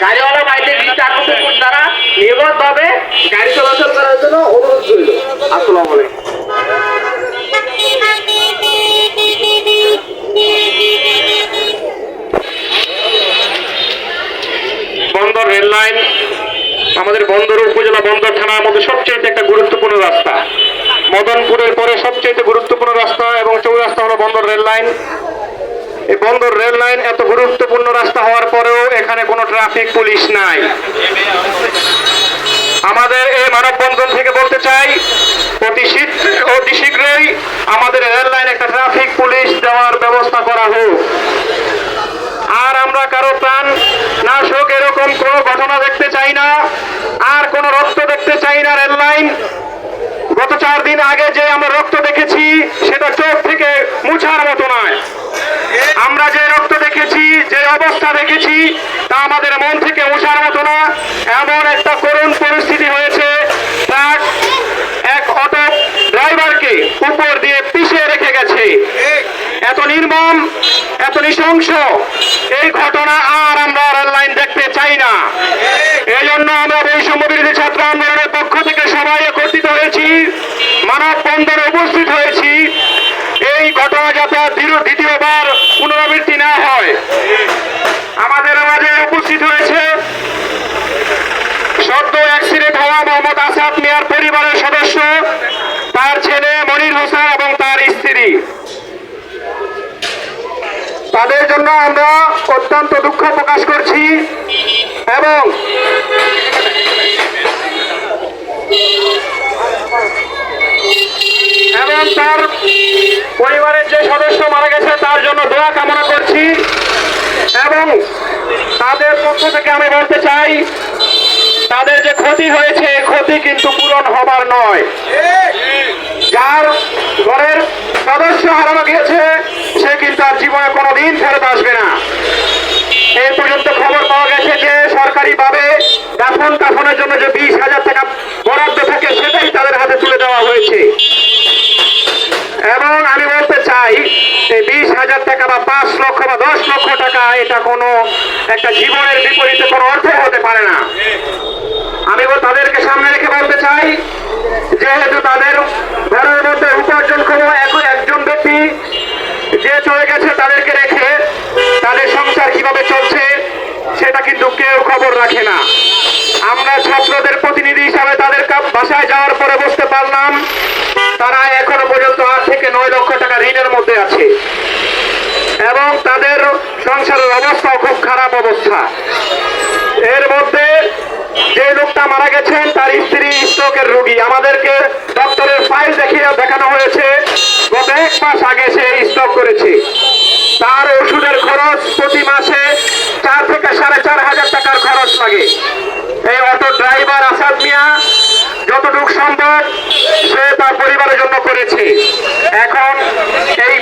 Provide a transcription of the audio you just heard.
গাড়িওয়ালা নির্ভরভাবে গাড়ি চলাচল করার জন্য অনুরোধ আসসালামু বন্দর রেল লাইন, আমাদের বন্দর উপজেলা বন্দর থানার মধ্যে সবচেয়ে একটা গুরুত্বপূর্ণ রাস্তা। মদনপুরের পরে সবচেয়ে গুরুত্বপূর্ণ রাস্তা এবং চৌরাস্তা হলো বন্দর রেল লাইন। এই বন্দর রেল লাইন এত গুরুত্বপূর্ণ রাস্তা হওয়ার পরেও এখানে কোনো ট্রাফিক পুলিশ নাই। আমাদের এই মানববন্ধন থেকে বলতে চাই, অতি শীঘ্রই আমাদের রেললাইন একটা ট্রাফিক পুলিশ দেওয়ার ব্যবস্থা করা হোক। আর আমরা কারও প্রাণ নাশক এরকম কোনো ঘটনা দেখতে চাই না, আর কোনো রক্ত দেখতে চাই না রেললাইন গত চার দিন আগে যে আমরা রক্ত দেখেছি সেটা চোখ থেকে মুছার মতো নয় আমরা যে রক্ত দেখেছি যে অবস্থা দেখেছি তা আমাদের মন থেকে মুছার মতো না। এমন একটা করুণ পরিস্থিতি হয়েছে এক অটো ড্রাইভারকে উপর দিয়ে পিছিয়ে রেখে গেছে। এত নির্মম, এত নৃশংস, এই ঘটনা আর আমরা রেল লাইন দেখতে চাই না। এই জন্য আমরা বৈষম্য বিরোধী ছাত্র আন্দোলনের পক্ষ থেকে সবাই একত্রিত হয়েছি মানব বন্দরে উপস্থিত হয়েছি। এই ঘটনা যাতে দ্বিতীয়বার পুনরাবৃত্তি না হয় আমাদের মাঝে উপস্থিত হয়েছে সদ্য অ্যাক্সিডেন্ট হওয়া মোহাম্মদ আসাদ মিয়ার পরিবারের সদস্য, তার ছেলে মনির হোসেন এবং তার স্ত্রী। তাদের জন্য আমরা অত্যন্ত দুঃখ প্রকাশ করছি এবং এবং তার পরিবারের যে সদস্য মারা গেছে, তার জন্য দোয়া কামনা করছি এবং তাদের পক্ষ থেকে আমি বলতে চাই তাদের যে ক্ষতি হয়েছে, ক্ষতি কিন্তু পূরণ হবার নয়। যার ঘরের সদস্য হারানো গিয়েছে, সে কিন্তু আর জীবনে কোনোদিন ফেরত আসবে না। এ পর্যন্ত খবর পাওয়া গেছে যে, সরকারিভাবে দাফন কাফনের জন্য যে বিশ হাজার টাকা বরাদ্দ থাকে, সেটাই তাদের হাতে তুলে দেওয়া হয়েছে। হাজার টাকা বা পাঁচ লক্ষ বা দশ লক্ষ টাকা, এটা কোনো একটা জীবনের বিপরীতে কোনো অর্থ হতে পারে না। আমি তাদেরকে সামনে রেখে বলতে চাই, যেহেতু তাদের ঘরের মধ্যে উপার্জন ক্ষম এক- একজন ব্যক্তি যে চলে গেছে তাদেরকে রেখে তাদের সংসার কীভাবে চলছে, সেটা কিন্তু কেউ খবর রাখে না। আমরা ছাত্রদের প্রতিনিধি হিসাবে তাদের বাসায় যাওয়ার পরে বুঝতে পারলাম, তারা এখনও পর্যন্ত আট থেকে নয় লক্ষ টাকা ঋণের মধ্যে আছে। এবং তাদের সংসারের অবস্থাও খুব খারাপ অবস্থা। এর মধ্যে যে লোকটা মারা গেছেন, তার স্ত্রী স্ট্রোকের রোগী। আমাদেরকে ডক্টরের ফাইল দেখিয়ে দেখানো হয়েছে, গত এক মাস আগে সে স্ট্রোক করেছে। তার ওষুধের খরচ প্রতি মাসে চার থেকে সাড়ে চার হাজার টাকার খরচ লাগে। এই অটো ড্রাইভার আসাদ মিয়া যতটুকু সম্ভব সে তার পরিবারের জন্য করেছে। এখন এই